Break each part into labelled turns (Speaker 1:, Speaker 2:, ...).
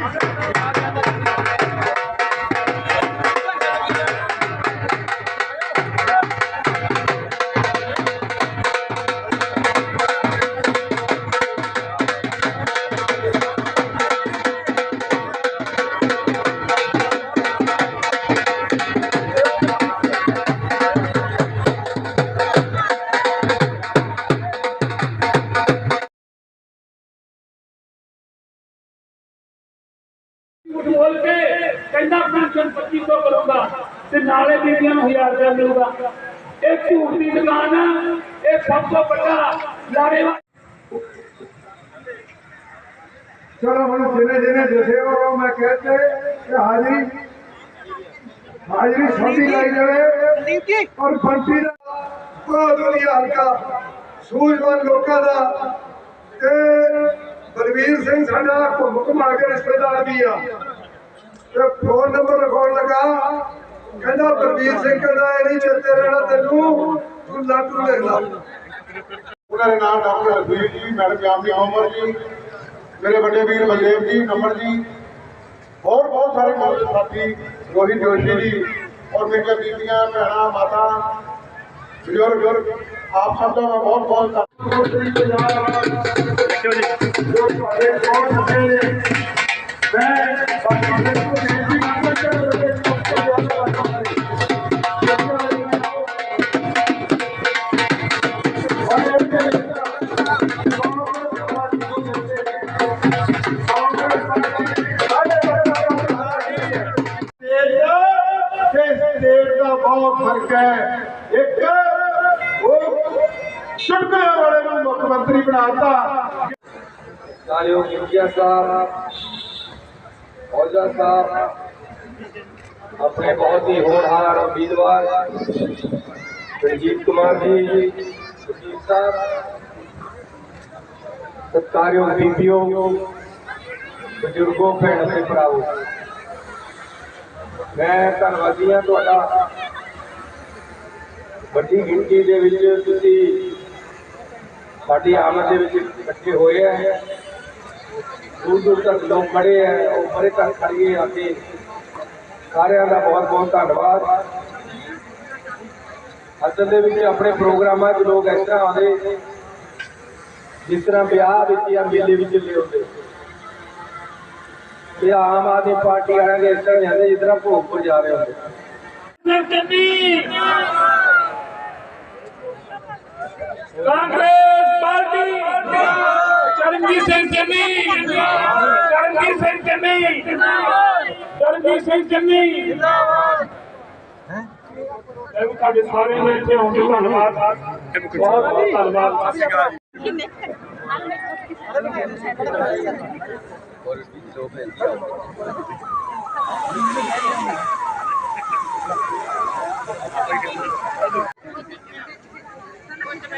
Speaker 1: Thank you. ਬੋਲ ਕੇ ਕਹਿੰਦਾ pension 2500 ਕਰੂੰਗਾ ਤੇ ਨਾਲੇ ਬੀਬੀਆਂ ਨੂੰ 1000 ਰੁਪਏ ਮਿਲੂਗਾ। ਇਹ ਝੂਠ ਦੀ ਦੁਕਾਨ ਆ ਇਹ ਸਭ ਤੋਂ ਵੱਡਾ ਲਾਰੇਵਾ
Speaker 2: ਚਲੋ ਹੁਣ ਜਿਹਨੇ ਜਿਹਨੇ ਦਿਸੇ ਉਹ ਮੈਂ ਕਹਿੰਦੇ ਕਿ ਹਾਜ਼ਰੀ ਹਾਜ਼ਰੀ ਛੋਟੀ ਲਾਈ ਜਾਵੇ ਔਰ ਫਰਤੀ ਦਾ ਉਹ ਦੁਨੀਆ ਹਲਕਾ ਸੂਝਵਾਨ ਲੋਕਾਂ ਦਾ ਤੇ ਬਲਵੀਰ ਸਿੰਘ ਸਾਡਾ ਹੁਕਮ ਆ ਕੇ ਰਿਸ਼ਤੇਦਾਰ ਵੀ ਆ। ਤੇ ਫੋਨ ਨੰਬਰ ਲਿਖਾਉਣ ਲੱਗਾ। ਕਹਿੰਦਾ ਬਲਵੀਰ ਸਿੰਘ ਕਹਿੰਦਾ ਇਹ ਨਹੀਂ ਚੇਤੇ ਰਹਿਣਾ ਤੈਨੂੰ। ਤੂੰ ਲਾਟੂ ਲਿਖ ਲਾ।
Speaker 3: ਉਹਨਾਂ ਦੇ ਨਾਮ ਡਾਕਟਰ ਹਰਵੀਰ ਜੀ ਮੈਡਮ ਜਾਮਨੀ ਉਮਰ ਜੀ ਮੇਰੇ ਵੱਡੇ ਵੀਰ ਬਲਦੇਵ ਜੀ ਨੰਬਰ ਜੀ। ਹੋਰ ਬਹੁਤ ਸਾਰੇ ਮੌਜੂਦ ਸਾਥੀ ਰੋਹਿਤ ਜੋਸ਼ੀ ਜੀ ਔਰ ਮੇਰੀਆਂ ਬੀਬੀਆਂ ਭੈਣਾਂ ਮਾਤਾ। ਬਜ਼ੁਰਗ ਆਪ ਸਭ ਦਾ ਮੈਂ ਬਹੁਤ ਬਹੁਤ ਧੰਨਵਾਦ। ਤੇ ਇੱਕ ਉਹ ਚੁਟਕਲੇ ਵਾਲੇ ਨੂੰ ਮੁੱਖ ਮੰਤਰੀ ਬਣਾਤਾ
Speaker 4: ਕਾਲਿਓ ਕਿੰਗਿਆ ਸਾਹਿਬ ਔਜਾ ਸਾਹਿਬ ਆਪਣੇ ਬਹੁਤ ਹੀ ਹੋਣਹਾਰ ਉਮੀਦਵਾਰ, ਰਣਜੀਤ ਕੁਮਾਰ ਜੀ ਸੁਜੀਤ ਸਾਹਿਬ ਸਤਕਾਰਿਓ ਬੀਬੀਓ, ਬਜ਼ੁਰਗੋ, ਭੈਣ ਅਤੇ ਭਰਾਵੋ, ਮੈਂ ਧੰਨਵਾਦੀ ਹਾਂ ਤੁਹਾਡਾ। ਵੱਡੀ ਗਿਣਤੀ ਦੇ ਵਿੱਚ ਤੁਸੀਂ ਸਾਡੀ ਆਮਦ ਦੇ ਵਿੱਚ ਇਕੱਠੇ ਹੋਏ ਆ। ਦੂਰ ਦੂਰ ਤੱਕ ਲੋਕ ਖੜੇ ਆ, ਉਹ ਬੜੇ ਤੱਕ ਖੜੀਏ ਆ ਕੇ ਸਾਰਿਆਂ ਦਾ ਬਹੁਤ ਬਹੁਤ ਧੰਨਵਾਦ। ਅਸਲ ਦੇ ਵਿੱਚ ਆਪਣੇ ਪ੍ਰੋਗਰਾਮਾਂ 'ਚ ਲੋਕ ਇਸ ਤਰ੍ਹਾਂ ਆਉਂਦੇ, ਜਿਸ ਤਰ੍ਹਾਂ ਵਿਆਹ ਵਿੱਚ ਜਾਂ ਮੇਲੇ ਵਿੱਚ ਲਿਆਉਂਦੇ ਇਹ ਆਮ ਆਦਮੀ ਪਾਰਟੀ ਵਾਲਿਆਂ ਦੇ ਇਸ ਤਰ੍ਹਾਂ ਜਾਂਦੇ ਜਿਸ ਤਰ੍ਹਾਂ ਭੋਗਪੁਰ ਜਾ ਰਹੇ ਹੁੰਦੇ।
Speaker 1: ਕਾਂਗਰਸ ਪਾਰਟੀ ਚਰਨਜੀਤ ਸਿੰਘ ਚੰਨੀ, ਚਰਨਜੀਤ ਸਿੰਘ ਚੰਨੀ, ਚਰਨਜੀਤ ਸਿੰਘ ਚੰਨੀ। ਜਿੰਦਾਬਾਦ ਤੁਹਾਡੇ ਸਾਰਿਆਂ ਨੇ ਇੱਥੇ ਆਉਣ ਦਾ ਧੰਨਵਾਦ। ਬਹੁਤ ਬਹੁਤ ਧੰਨਵਾਦ।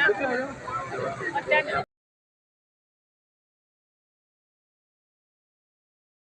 Speaker 1: ਅੱਛਾ